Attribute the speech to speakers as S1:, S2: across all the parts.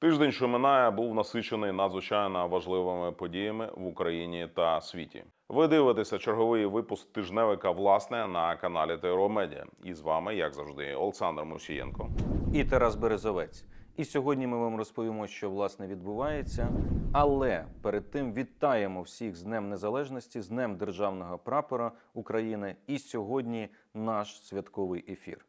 S1: Тиждень, що минає, був насичений надзвичайно важливими подіями в Україні та світі. Ви дивитеся черговий випуск тижневика власне на каналі ТРО Медіа. І з вами, як завжди, Олександр Мусієнко.
S2: і Тарас Березовець. І сьогодні ми вам розповімо, що власне відбувається. Але перед тим вітаємо всіх з Днем Незалежності, з Днем Державного прапора України. І сьогодні наш святковий ефір.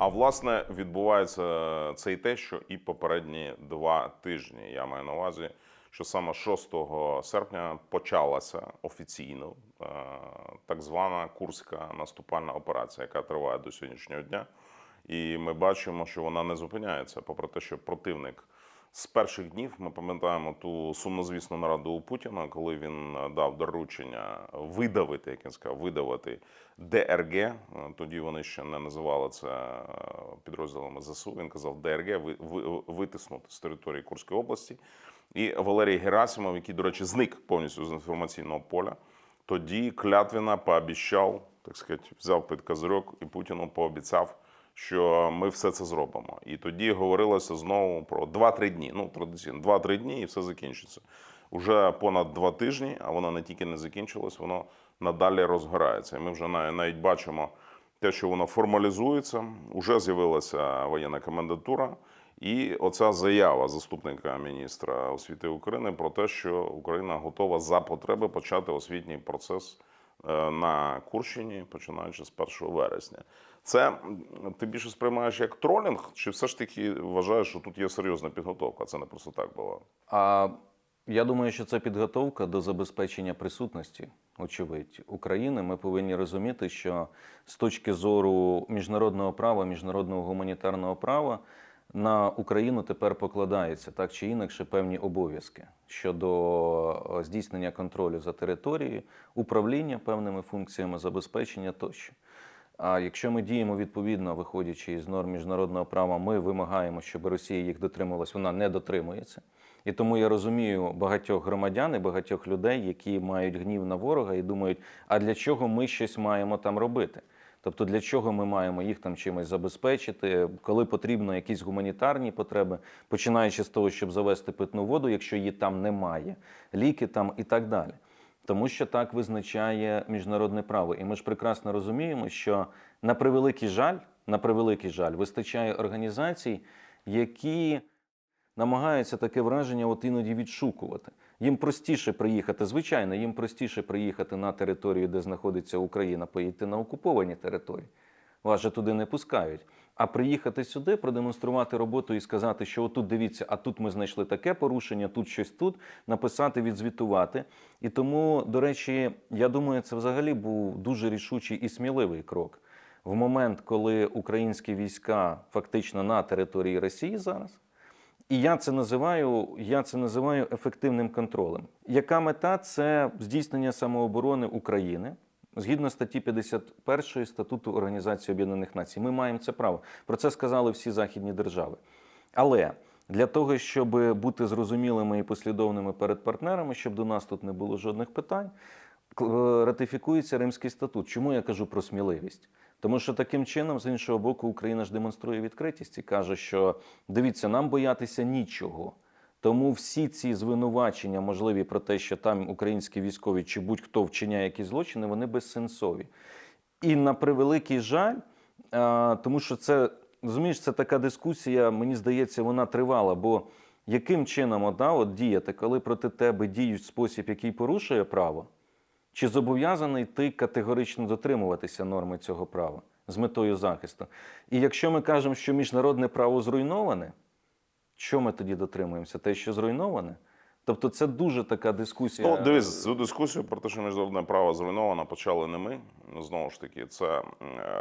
S1: А власне відбувається це і те, що і попередні два тижні. Я маю на увазі, що саме 6 серпня почалася офіційно е, так звана курська наступальна операція, яка триває до сьогоднішнього дня. І ми бачимо, що вона не зупиняється, попри те, що противник з перших днів ми пам'ятаємо ту сумнозвісну нараду у Путіна, коли він е, дав доручення видавити, як він сказав, видавити ДРГ. Е, Тоді вони ще не називали це е, підрозділами ЗСУ. Він казав ДРГ ви- ви- витиснути з території Курської області. І Валерій Герасимов, який, до речі, зник повністю з інформаційного поля, тоді клятвенно пообіцяв, так сказати, взяв під козирьок і Путіну пообіцяв, що ми все це зробимо. І тоді говорилося знову про 2-3 дні. Ну, традиційно, 2-3 дні і все закінчиться. Уже понад два тижні, а воно не тільки не закінчилось, воно надалі розгорається. І ми вже навіть, бачимо те, що воно формалізується. Уже з'явилася воєнна комендатура. І оця заява заступника міністра освіти України про те, що Україна готова за потреби почати освітній процес е, на Курщині, починаючи з 1 вересня. Це ти більше сприймаєш як тролінг, чи все ж таки вважаєш, що тут є серйозна підготовка? Це не просто так було.
S2: А я думаю, що це підготовка до забезпечення присутності, очевидь, України. Ми повинні розуміти, що з точки зору міжнародного права, міжнародного гуманітарного права на Україну тепер покладається так чи інакше певні обов'язки щодо здійснення контролю за територією, управління певними функціями забезпечення тощо. А якщо ми діємо відповідно, виходячи із норм міжнародного права, ми вимагаємо, щоб Росія їх дотримувалась, вона не дотримується. І тому я розумію багатьох громадян і багатьох людей, які мають гнів на ворога і думають, а для чого ми щось маємо там робити? Тобто для чого ми маємо їх там чимось забезпечити, коли потрібно якісь гуманітарні потреби, починаючи з того, щоб завести питну воду, якщо її там немає, ліки там і так далі. Тому що так визначає міжнародне право. І ми ж прекрасно розуміємо, що на превеликий жаль, на превеликий жаль, вистачає організацій, які намагаються таке враження от іноді відшукувати. Їм простіше приїхати, звичайно, їм простіше приїхати на територію, де знаходиться Україна, поїти на окуповані території. Вас же туди не пускають. А приїхати сюди, продемонструвати роботу і сказати, що отут дивіться, а тут ми знайшли таке порушення, тут щось тут, написати, відзвітувати. І тому, до речі, я думаю, це взагалі був дуже рішучий і сміливий крок. В момент, коли українські війська фактично на території Росії зараз. І я це називаю, я це називаю ефективним контролем. Яка мета це здійснення самооборони України згідно статті 51 статуту Організації Об'єднаних Націй. Ми маємо це право. Про це сказали всі західні держави. Але для того, щоб бути зрозумілими і послідовними перед партнерами, щоб до нас тут не було жодних питань, к- ратифікується Римський статут. Чому я кажу про сміливість? Тому що таким чином, з іншого боку, Україна ж демонструє відкритість і каже, що дивіться, нам боятися нічого. Тому всі ці звинувачення, можливі про те, що там українські військові чи будь-хто вчиняє якісь злочини, вони безсенсові. І на превеликий жаль, а, тому що це розумієш, це така дискусія, мені здається, вона тривала. Бо яким чином от, да, от діяти, коли проти тебе діють спосіб, який порушує право, чи зобов'язаний ти категорично дотримуватися норми цього права з метою захисту? І якщо ми кажемо, що міжнародне право зруйноване, що ми тоді дотримуємося? Те, що зруйноване? Тобто це дуже така дискусія.
S1: Ну, дивись, цю дискусію про те, що міжнародне право зруйновано, почали не ми. Знову ж таки, це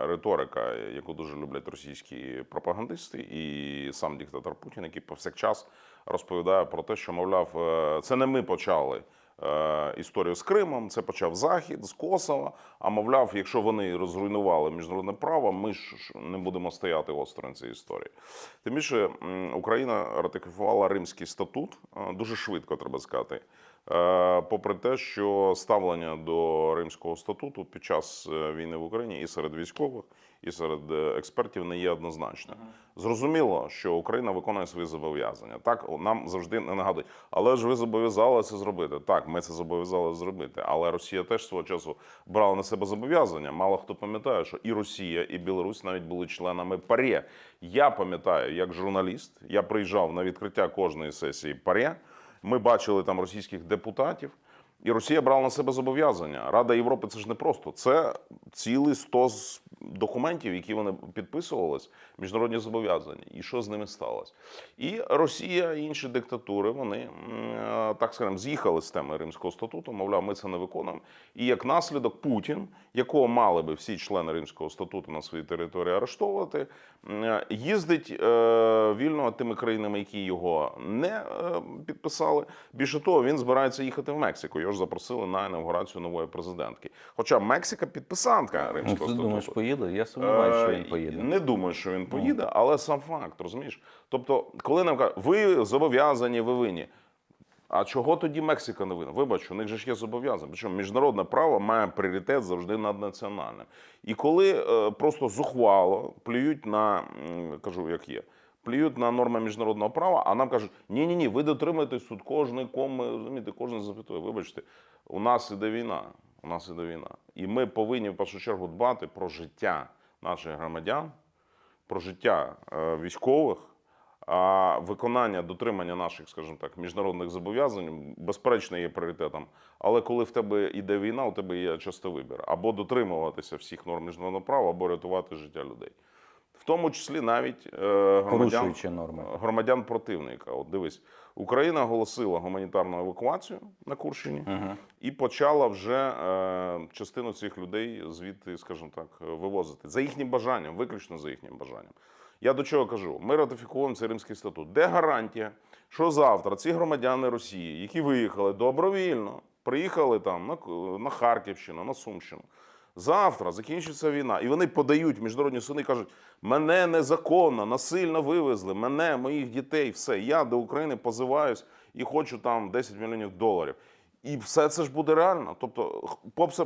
S1: риторика, яку дуже люблять російські пропагандисти, і сам диктатор Путін, який повсякчас розповідає про те, що, мовляв, е, це не ми почали е, історію з Кримом, це почав Захід з Косова. А мовляв, якщо вони розруйнували міжнародне право, ми ж не будемо стояти осторонь цієї історії. Тим більше Україна ратифікувала Римський статут е, дуже швидко, треба сказати. Е, Попри те, що ставлення до Римського статуту під час е, війни в Україні і серед військових, і серед е, експертів не є однозначним. Зрозуміло, що Україна виконує свої зобов'язання. Так нам завжди не нагадують. Але ж ви зобов'язали це зробити. Так, ми це зобов'язали зробити. Але Росія теж свого часу брала на себе зобов'язання. Мало хто пам'ятає, що і Росія, і Білорусь навіть були членами ПАРЄ. Я пам'ятаю, як журналіст, я приїжджав на відкриття кожної сесії ПАРЄ. Ми бачили там російських депутатів. І Росія брала на себе зобов'язання. Рада Європи це ж не просто. Це цілий стос документів, які вони підписувались, міжнародні зобов'язання. І що з ними сталося? І Росія і інші диктатури вони е, так скажемо з'їхали з теми Римського статуту. Мовляв, ми це не виконуємо. І як наслідок Путін, якого мали би всі члени Римського статуту на своїй території арештовувати, їздить е, вільно тими країнами, які його не е, підписали. Більше того, він збирається їхати в Мексику. Його ж запросили на інаугурацію нової президентки. Хоча Мексика підписантка
S2: Ну,
S1: Римського
S2: Ти
S1: статуту.
S2: думаєш, поїде? Я сумніваюся, що
S1: Е,
S2: він поїде. Ну.
S1: Не думаю, що він поїде, але сам факт, розумієш? Тобто, коли нам кажуть, ви зобов'язані, ви винні. А чого тоді Мексика не винна? Вибач, у них же ж є зобов'язання. Причому міжнародне право має пріоритет завжди над національним. І коли е, просто зухвало плюють на кажу, як є. Плюють на норми міжнародного права, а нам кажуть, ні, ні, ні, ви дотримуєтесь тут кожний ком, розумієте, кожен запитує. Вибачте, у нас іде війна. У нас іде війна. І ми повинні в першу чергу дбати про життя наших громадян, про життя е, військових, а виконання дотримання наших, скажімо так, міжнародних зобов'язань безперечно є пріоритетом. Але коли в тебе йде війна, у тебе є часто вибір або дотримуватися всіх норм міжнародного права, або рятувати життя людей. В тому числі навіть е, громадян,
S2: норми.
S1: громадян противника. От дивись, Україна оголосила гуманітарну евакуацію на Курщині
S2: Угу.
S1: і почала вже е, частину цих людей звідти, скажімо так, вивозити за їхнім бажанням, виключно за їхнім бажанням. Я до чого кажу? Ми ратифікуємо цей римський статут. Де гарантія, що завтра ці громадяни Росії, які виїхали добровільно, приїхали там на, на Харківщину, на Сумщину. Завтра закінчиться війна, і вони подають міжнародні суди, кажуть: мене незаконно, насильно вивезли, мене, моїх дітей, все. Я до України позиваюсь і хочу там 10 мільйонів доларів. І все це ж буде реально. Тобто,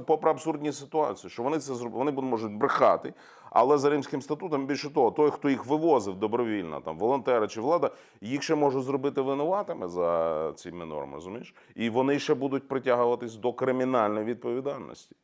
S1: попри, абсурдні ситуації, що вони це вони можуть брехати, але за римським статутом більше того, той, хто їх вивозив добровільно, там волонтери чи влада, їх ще можуть зробити винуватими за цими нормами, розумієш? І вони ще будуть притягуватись до кримінальної відповідальності.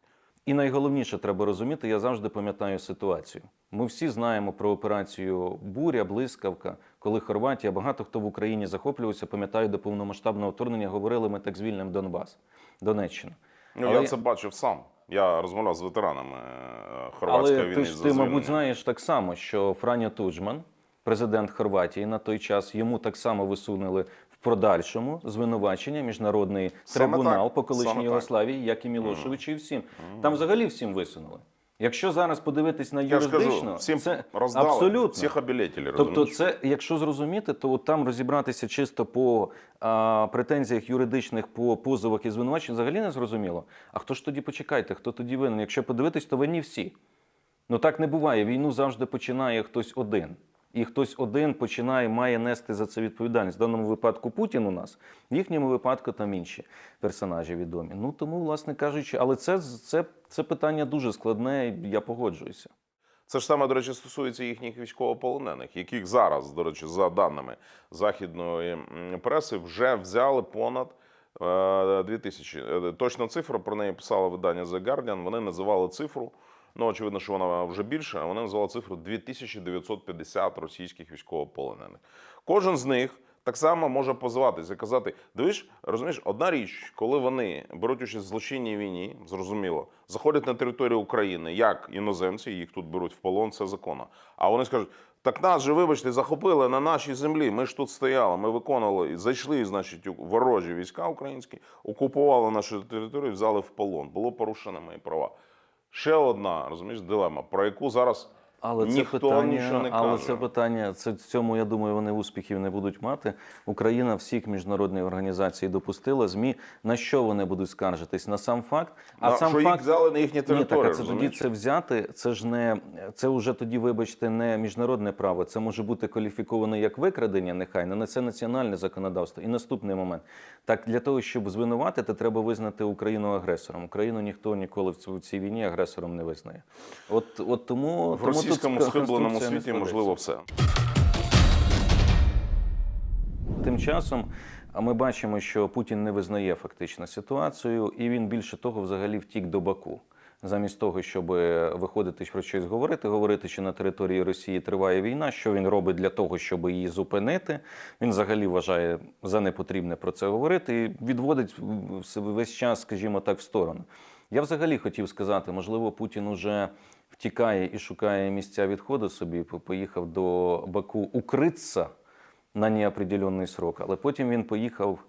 S2: І найголовніше треба розуміти, я завжди пам'ятаю ситуацію. Ми всі знаємо про операцію Буря, Блискавка, коли Хорватія, багато хто в Україні захоплювався, пам'ятаю, до повномасштабного вторгнення говорили, ми так звільнимо Донбас, Донеччину.
S1: Ну,
S2: Але-
S1: я це бачив сам. Я розмовляв з ветеранами е, хорватської
S2: Але
S1: війни.
S2: ти ж ти, мабуть, знаєш так само, що Франя Туджман, президент Хорватії, на той час йому так само висунули в подальшому звинувачення міжнародний
S1: Саме
S2: трибунал
S1: так,
S2: по колишній
S1: саме так.
S2: Як і Мілошевичу, і всім. Там взагалі всім висунули. Якщо зараз подивитись на
S1: Я ж
S2: юридично,
S1: кажу, всім
S2: це
S1: роздали,
S2: абсолютно.
S1: всіх обілетілі,
S2: Тобто, це, якщо зрозуміти, то от там розібратися чисто по а, претензіях юридичних, по позовах і звинувачень взагалі не зрозуміло. А хто ж тоді почекайте, хто тоді винен? Якщо подивитись, то винні всі. Ну так не буває. Війну завжди починає хтось один. І хтось один починає, має нести за це відповідальність. В даному випадку Путін у нас, в їхньому випадку там інші персонажі відомі. Ну тому, власне кажучи, але це, це, це питання дуже складне, і я погоджуюся.
S1: Це ж саме, до речі, стосується їхніх військовополонених, яких зараз, до речі, за даними західної преси, вже взяли понад е, 2 тисячі. Е, Точна цифра про неї писало видання The Guardian. Вони називали цифру. Ну, очевидно, що вона вже більша. а Вони називали цифру 2950 російських військовополонених. Кожен з них так само може позиватися і казати: дивиш, розумієш, одна річ, коли вони беруть участь в злочинній війні, зрозуміло, заходять на територію України як іноземці, їх тут беруть в полон, це законно. А вони скажуть. Так нас же, вибачте, захопили на нашій землі. Ми ж тут стояли, ми виконували, зайшли, значить, ворожі війська українські, окупували нашу територію, взяли в полон. Було порушено мої права. Ще одна, розумієш, дилема, про яку зараз
S2: Але
S1: Ніхто
S2: це питання,
S1: не
S2: але
S1: каже.
S2: це питання, це в цьому я думаю, вони успіхів не будуть мати. Україна всіх міжнародних організацій допустила. Змі на що вони будуть скаржитись? На сам факт, а
S1: На-
S2: сам
S1: що їх взяли на їхні
S2: Ні, так
S1: території,
S2: а це тоді це взяти. Це ж не це вже тоді, вибачте, не міжнародне право. Це може бути кваліфіковано як викрадення, нехай не це національне законодавство. І наступний момент. Так для того, щоб звинуватити, треба визнати Україну агресором. Україну ніхто ніколи в цій війні агресором не визнає. От, от тому
S1: В
S2: тому
S1: російському схибленому світі можливо все.
S2: Тим часом ми бачимо, що Путін не визнає фактично ситуацію, і він більше того, взагалі втік до Баку. Замість того, щоб виходити про щось говорити, говорити, що на території Росії триває війна, що він робить для того, щоб її зупинити. Він взагалі вважає за непотрібне про це говорити і відводить весь час, скажімо так, в сторону. Я взагалі хотів сказати, можливо, Путін уже втікає і шукає місця відходу собі, поїхав до Баку укритися на неопределенний срок. Але потім він поїхав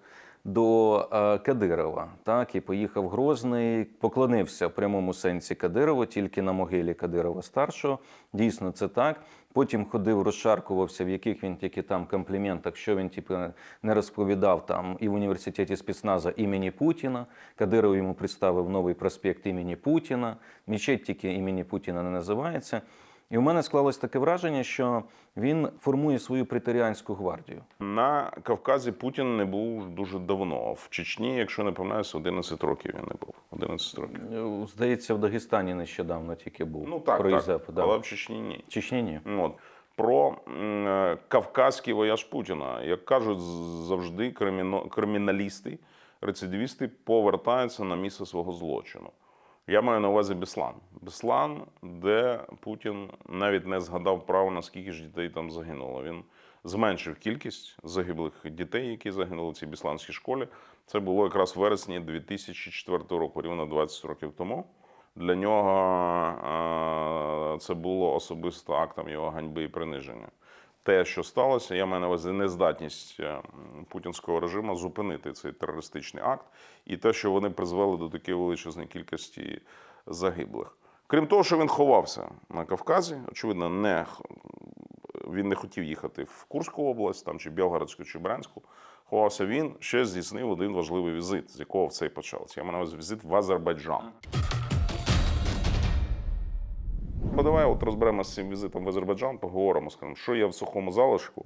S2: до е, Кадирова, так, і поїхав Грозний, поклонився в прямому сенсі Кадирову, тільки на могилі Кадирова старшого. Дійсно, це так. Потім ходив, розшаркувався, в яких він тільки там компліментах, що він типу, не розповідав там і в університеті спецназа імені Путіна. Кадиров йому представив новий проспект імені Путіна. Мечеть тільки імені Путіна не називається. І у мене склалось таке враження, що він формує свою преторіанську гвардію.
S1: На Кавказі Путін не був дуже давно. В Чечні, якщо не помиляюся, 11 років він не був. 11 років.
S2: Е, Здається, в Дагестані нещодавно тільки був.
S1: Ну так,
S2: про
S1: так.
S2: Да.
S1: але в Чечні ні.
S2: Чечні ні.
S1: От. Про е, кавказький вояж Путіна. Як кажуть завжди, криміно- криміналісти, рецидивісти повертаються на місце свого злочину. Я маю на увазі Беслан. Беслан, де Путін навіть не згадав право, наскільки ж дітей там загинуло. Він зменшив кількість загиблих дітей, які загинули в цій бісланській школі. Це було якраз в вересні 2004 року, рівно 20 років тому. Для нього е, це було особисто актом його ганьби і приниження. Те, що сталося, я маю на увазі нездатність е, путінського режиму зупинити цей терористичний акт, і те, що вони призвели до такої величезної кількості загиблих. Крім того, що він ховався на Кавказі, очевидно, не він не хотів їхати в Курську область, там чи Білгородську, чи Брянську. Ховався він, ще здійснив один важливий візит, з якого все і почалося. Я маю на увазі візит в Азербайджан. Ну, давай от розберемося з цим візитом в Азербайджан, поговоримо, скажемо, що є в сухому залишку,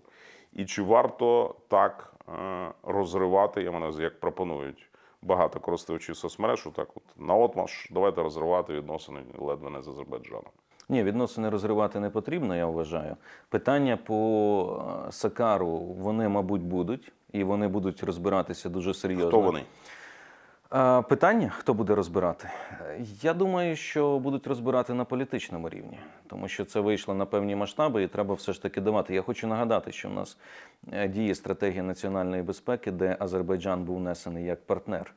S1: і чи варто так е, розривати, я увазі, як пропонують багато користувачів соцмереж, так от наотмаш, давайте розривати відносини ледве не з Азербайджаном.
S2: Ні, відносини розривати не потрібно, я вважаю. Питання по е, Сакару вони, мабуть, будуть, і вони будуть розбиратися дуже серйозно.
S1: Хто вони?
S2: Питання, хто буде розбирати? Я думаю, що будуть розбирати на політичному рівні, тому що це вийшло на певні масштаби, і треба все ж таки давати. Я хочу нагадати, що в нас е, діє стратегія національної безпеки, де Азербайджан був внесений як партнер.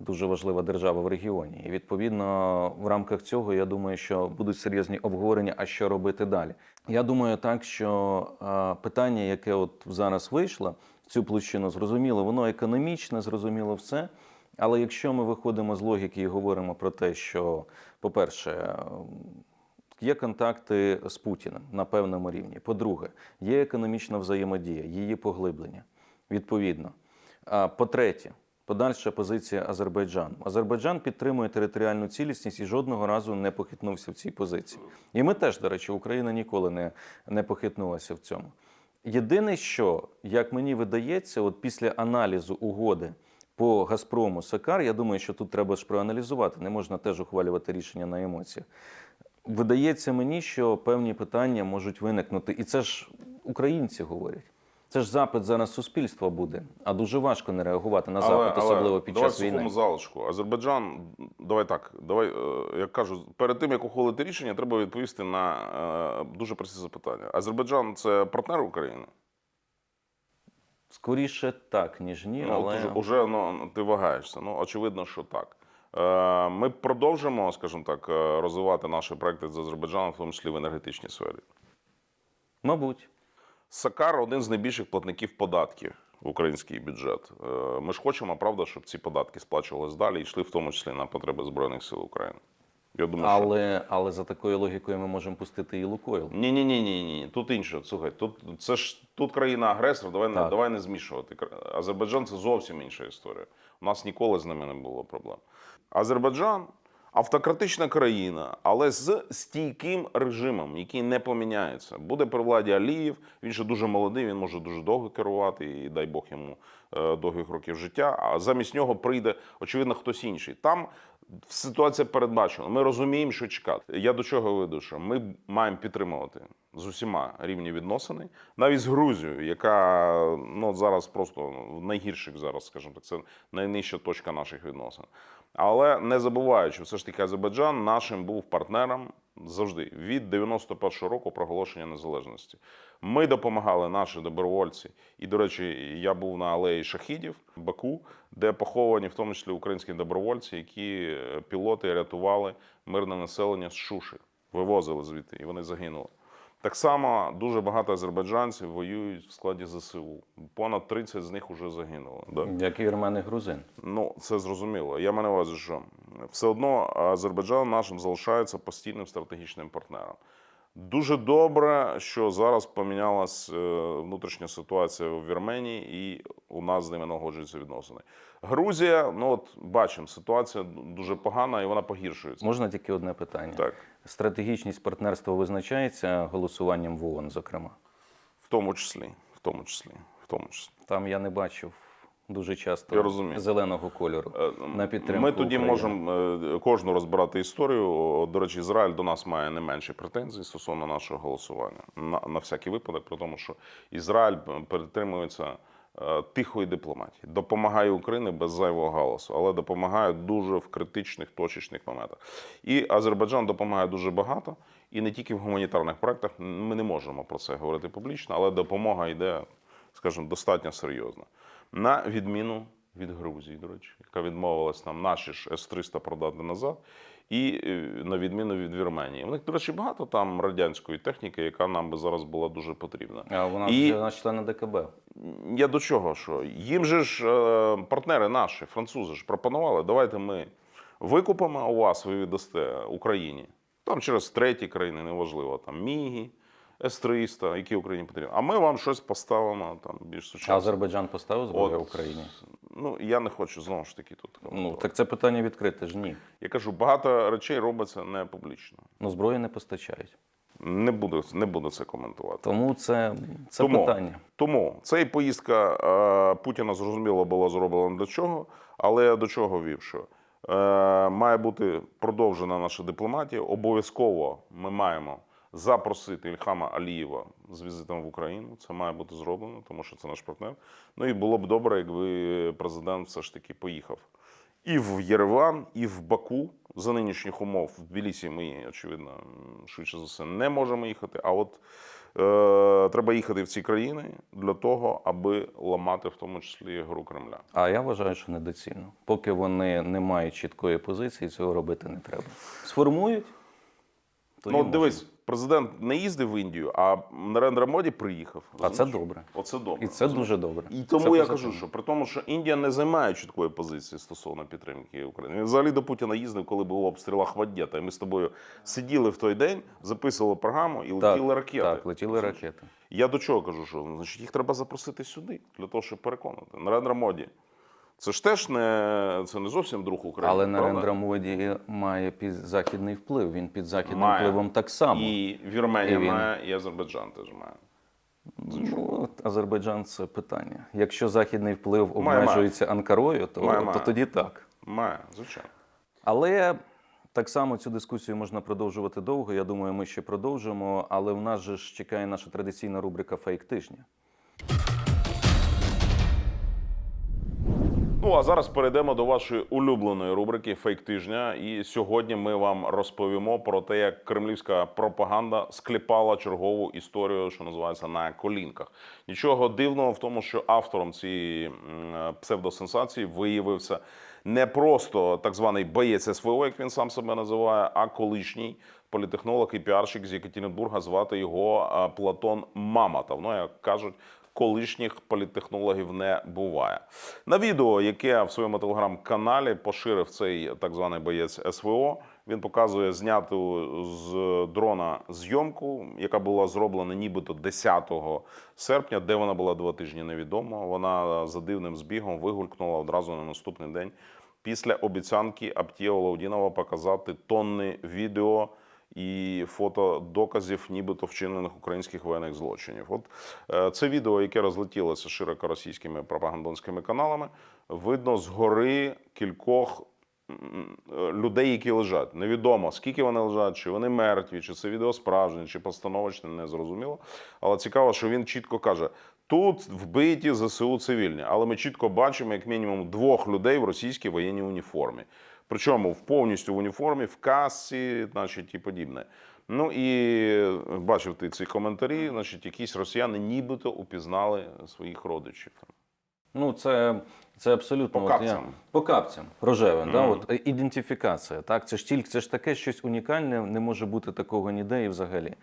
S2: Дуже важлива держава в регіоні. І відповідно в рамках цього я думаю, що будуть серйозні обговорення, а що робити далі. Я думаю, так що е, питання, яке от зараз вийшло цю площину, зрозуміло, воно економічне, зрозуміло все. Але якщо ми виходимо з логіки і говоримо про те, що, по-перше, е, є контакти з Путіним на певному рівні. По-друге, є економічна взаємодія, її поглиблення. Відповідно. По-третє, подальша позиція Азербайджану. Азербайджан підтримує територіальну цілісність і жодного разу не похитнувся в цій позиції. І ми теж, до речі, Україна ніколи не, не похитнулася в цьому. Єдине, що, як мені видається, от після аналізу угоди по Газпрому Сакар, я думаю, що тут треба ж проаналізувати, не можна теж ухвалювати рішення на емоціях. Видається мені, що певні питання можуть виникнути. І це ж українці говорять. Це ж запит зараз суспільства буде, а дуже важко не реагувати на запит, особливо під
S1: давай
S2: час
S1: сухому
S2: війни.
S1: залишку. Азербайджан, давай так, давай, е, як кажу, перед тим як ухвалити рішення, треба відповісти на е, дуже прості запитання. Азербайджан це партнер України?
S2: Скоріше так, ніж ні,
S1: Ну,
S2: але
S1: от уже, ну, ти вагаєшся. Ну, очевидно, що так. Е, Ми продовжимо, скажімо так, е, розвивати наші проекти з Азербайджаном, в тому числі в енергетичній сфері.
S2: мабуть.
S1: Сакар один з найбільших платників податків в український бюджет. Е, Ми ж хочемо, правда, щоб ці податки сплачувалися далі і йшли в тому числі на потреби Збройних сил України. Я думаю, що
S2: Але, але за такою логікою ми можемо пустити і Лукойл.
S1: ні, ні, ні, ні, ні. Тут інше. Слухай, тут це ж тут країна-агресор. Давай не давай не змішувати. Азербайджан це зовсім інша історія. У нас ніколи з ними не було проблем. Азербайджан автократична країна, але з стійким режимом, який не поміняється. Буде при владі Аліїв. Він ще дуже молодий, він може дуже довго керувати, і дай Бог йому е, довгих років життя. А замість нього прийде, очевидно, хтось інший. Там ситуація передбачена. Ми розуміємо, що чекати. Я до чого веду, що ми маємо підтримувати з усіма рівні відносини, навіть з Грузією, яка ну зараз просто в найгірших зараз, скажімо так, це найнижча точка наших відносин. Але не забуваючи, все ж таки Азербайджан нашим був партнером завжди від 91-го року проголошення незалежності. Ми допомагали наші добровольці. І, до речі, я був на алеї Шахідів Баку, де поховані в тому числі українські добровольці, які е, пілоти рятували мирне населення з Шуши, вивозили звідти, і вони загинули. Так само дуже багато азербайджанців воюють в складі ЗСУ. Понад 30 з них вже загинуло. Да.
S2: Як і вірмен грузин.
S1: Ну, це зрозуміло. Я маю на увазі, що все одно Азербайджан нашим залишається постійним стратегічним партнером. Дуже добре, що зараз помінялась е, внутрішня ситуація в Вірменії, і у нас з ними налагоджуються відносини. Грузія, ну от бачимо, ситуація дуже погана і вона погіршується.
S2: Можна тільки одне питання.
S1: Так,
S2: Стратегічність партнерства визначається голосуванням в ООН, зокрема.
S1: в тому числі, в тому числі, в тому числі.
S2: Там я не бачив дуже часто
S1: Я розумію.
S2: зеленого кольору
S1: Е,
S2: на підтримку.
S1: Ми тоді
S2: України.
S1: можемо е, кожну розбирати історію. До речі, Ізраїль до нас має не менші претензії стосовно нашого голосування на, на всякий випадок, при тому, що Ізраїль перетримується е, тихої дипломатії, допомагає Україні без зайвого галасу, але допомагає дуже в критичних точечних моментах. І Азербайджан допомагає дуже багато, і не тільки в гуманітарних проектах. Ми не можемо про це говорити публічно, але допомога йде, скажімо, достатньо серйозна. На відміну від Грузії, до речі, яка відмовилась нам наші ж С-300 продати назад, і е, на відміну від Вірменії. У них, до речі, багато там радянської техніки, яка нам би зараз була дуже потрібна.
S2: А вона
S1: І-
S2: вже наш член ДКБ.
S1: Я до чого? Що їм же ж е, партнери наші, французи ж пропонували, давайте ми викупимо у вас, ви віддасте Україні. Там через треті країни, неважливо, там Мігі, С-300, які Україні потрібні. А ми вам щось поставимо там більш сучасне.
S2: Азербайджан поставив зброю
S1: От,
S2: Україні.
S1: Ну, я не хочу знову ж таки тут.
S2: Ну так це питання відкрите ж ні.
S1: Я кажу, багато речей робиться не публічно.
S2: Ну зброї не постачають.
S1: Не буду, не буду це коментувати.
S2: Тому це, це
S1: Тому,
S2: питання.
S1: Тому ця поїздка е, Путіна зрозуміло була зроблена для чого, але до чого вів, що е, має бути продовжена наша дипломатія. Обов'язково ми маємо запросити Ільхама Алієва з візитом в Україну. Це має бути зроблено, тому що це наш партнер. Ну і було б добре, якби президент все ж таки поїхав і в Єреван, і в Баку. За нинішніх умов в Тбілісі ми, очевидно, швидше за все, не можемо їхати. А от е, треба їхати в ці країни для того, аби ламати в тому числі гру Кремля.
S2: А я вважаю, що недоцільно. Поки вони не мають чіткої позиції, цього робити не треба. Сформують. то
S1: ну, дивись, президент не їздив в Індію, а Нарендра Моді приїхав.
S2: А це добре.
S1: Оце добре.
S2: І це дуже добре.
S1: І тому
S2: Це
S1: я
S2: позитивно.
S1: кажу, що при тому, що Індія не займає чіткої позиції стосовно підтримки України. Він взагалі до Путіна їздив, коли був обстріл Ахмаддєта. І ми з тобою сиділи в той день, записували програму і летіли ракети.
S2: Так, летіли ракети.
S1: Я до чого кажу, що значить їх треба запросити сюди для того, щоб переконати. Нарендра Моді. Це ж теж не це не зовсім друг України.
S2: Але
S1: правда?
S2: Нарендра Моді має під західний вплив. Він під західним
S1: Має.
S2: впливом так само.
S1: і Вірменія
S2: І він-
S1: має, і Азербайджан теж має.
S2: Ну, Азербайджан це питання. Якщо західний вплив
S1: Має, має.
S2: обмежується Анкарою, то,
S1: Має,
S2: то
S1: має.
S2: тоді так.
S1: Має, звичайно.
S2: Але так само цю дискусію можна продовжувати довго. Я думаю, ми ще продовжимо. Але в нас же ж чекає наша традиційна рубрика Фейк тижня.
S1: Ну а зараз перейдемо до вашої улюбленої рубрики Фейк тижня. І сьогодні ми вам розповімо про те, як кремлівська пропаганда скліпала чергову історію, що називається на колінках. Нічого дивного в тому, що автором цієї псевдосенсації виявився не просто так званий боєць СВО, як він сам себе називає, а колишній політехнолог і піарщик з Єкатеринбурга. Звати його Платон Маматов. Ну як кажуть. Колишніх політтехнологів не буває. На відео, яке в своєму телеграм-каналі поширив цей так званий боєць СВО, він показує зняту з дрона зйомку, яка була зроблена нібито 10 серпня, де вона була два тижні невідомо. Вона за дивним збігом вигулькнула одразу на наступний день після обіцянки Аптєва Лаудінова показати тонни відео і фото доказів, нібито вчинених українських воєнних злочинів. От е, це відео, яке розлетілося широко російськими пропагандонськими каналами, видно згори кількох е, людей, які лежать. Невідомо скільки вони лежать, чи вони мертві, чи це відео справжнє, чи постановочне, не зрозуміло. Але цікаво, що він чітко каже: тут вбиті ЗСУ цивільні, але ми чітко бачимо як мінімум двох людей в російській воєнній уніформі. Причому в повністю в уніформі, в касці, значить, і подібне. Ну і бачив ти ці коментарі, значить, якісь росіяни нібито упізнали своїх родичів.
S2: Ну, це, це абсолютно
S1: По
S2: от я-
S1: капцям.
S2: по капцям рожевим. Да? От, е, ідентифікація. Так? Це ж тільки це ж таке щось унікальне, не може бути такого ніде і взагалі.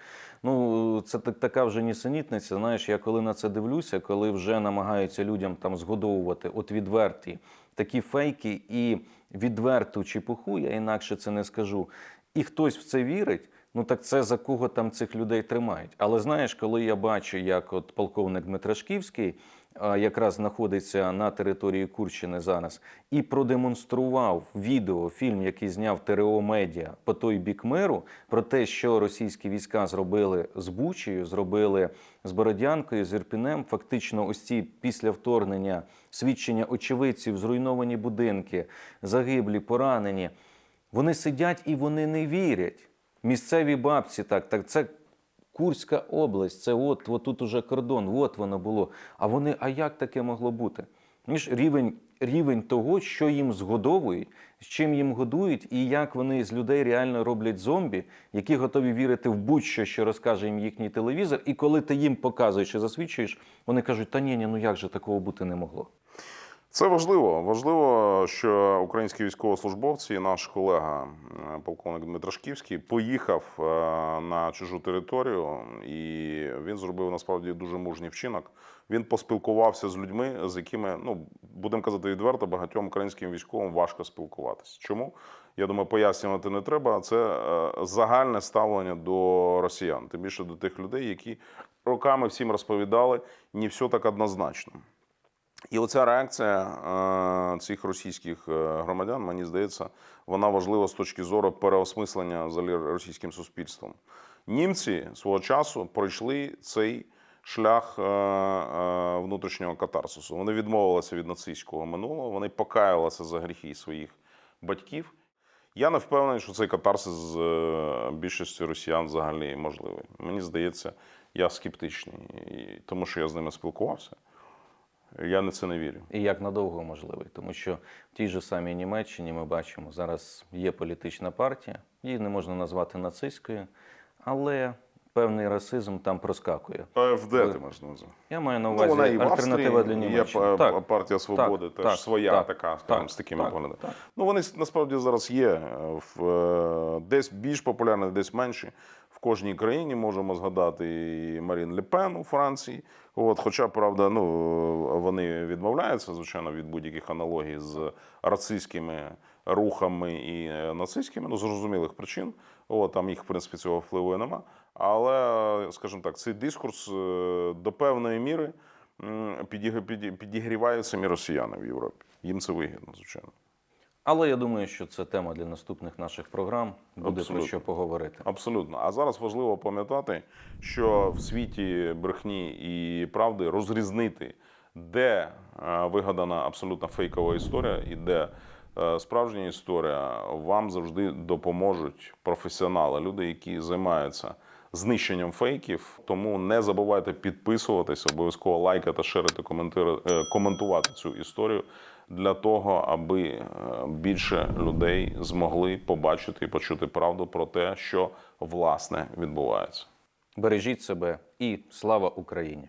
S2: Ну, це так, така вже нісенітниця. Знаєш, я коли на це дивлюся, коли вже намагаються людям там згодовувати от відверті такі фейки і відверту чепуху, я інакше це не скажу. І хтось в це вірить. Ну так це за кого там цих людей тримають. Але знаєш, коли я бачу, як от полковник Дмитрашківський якраз знаходиться на території Курщини зараз, і продемонстрував відео, фільм, який зняв ТРО Медіа по той бік миру, про те, що російські війська зробили з Бучею, зробили з Бородянкою, з Ірпінем. Фактично, ось ці після вторгнення свідчення очевидців, зруйновані будинки, загиблі, поранені. Вони сидять і вони не вірять. Місцеві бабці так, так це Курська область, це от, от тут уже кордон, от воно було. А вони, а як таке могло бути? Ніж рівень, рівень того, що їм згодовують, з чим їм годують, і як вони з людей реально роблять зомбі, які готові вірити в будь-що, що розкаже їм їхній телевізор. І коли ти їм показуєш і засвідчуєш, вони кажуть, та ні, ні, ну як же такого бути не могло.
S1: Це важливо. Важливо, що українські військовослужбовці, і наш колега е, полковник Дмитрашківський, поїхав е, на чужу територію, і він зробив насправді дуже мужній вчинок. Він поспілкувався з людьми, з якими, ну будемо казати відверто, багатьом українським військовим важко спілкуватися. Чому? Я думаю, пояснювати не треба. Це е, загальне ставлення до росіян, тим більше до тих людей, які роками всім розповідали, не все так однозначно. І оця реакція е, цих російських е, громадян, мені здається, вона важлива з точки зору переосмислення взагалі російським суспільством. Німці свого часу пройшли цей шлях е, внутрішнього катарсису. Вони відмовилися від нацистського минулого, вони покаялися за гріхи своїх батьків. Я не впевнений, що цей катарсис з більшістю росіян взагалі можливий. Мені здається, я скептичний, тому що я з ними спілкувався. Я на це не вірю.
S2: І як надовго можливий, тому що в тій же самій Німеччині ми бачимо, зараз є політична партія, її не можна назвати нацистською, але певний расизм там проскакує.
S1: АФД ти маєш на увазі?
S2: Я маю на
S1: Ну,
S2: увазі
S1: вона і в
S2: альтернатива для
S1: є
S2: Німеччини.
S1: па- партія свободи,
S2: так,
S1: теж
S2: так,
S1: своя
S2: так,
S1: така, скажімо,
S2: так,
S1: з такими
S2: так,
S1: поглядами.
S2: так.
S1: Ну вони насправді зараз є е, в е, десь більш популярні, десь менші. Кожній країні можемо згадати і Марін Ле Пен у Франції. От, хоча, правда, ну вони відмовляються, звичайно, від будь-яких аналогій з рацистськими рухами і е, нацистськими, ну зрозумілих причин. От, там їх, в принципі, цього впливу нема. Але, скажімо так, цей дискурс е, до певної міри м, підіг- піді- підігрівають самі росіяни в Європі. Їм це вигідно, звичайно.
S2: Але я думаю, що це тема для наступних наших програм. Буде
S1: Абсолютно.
S2: про що поговорити.
S1: Абсолютно. А зараз важливо пам'ятати, що в світі брехні і правди розрізнити, де е, вигадана абсолютно фейкова історія і де е, справжня історія, вам завжди допоможуть професіонали, люди, які займаються знищенням фейків. Тому не забувайте підписуватись, обов'язково лайкати, шерити, е, коментувати цю історію для того, аби е, більше людей змогли побачити і почути правду про те, що власне відбувається.
S2: Бережіть себе і слава Україні.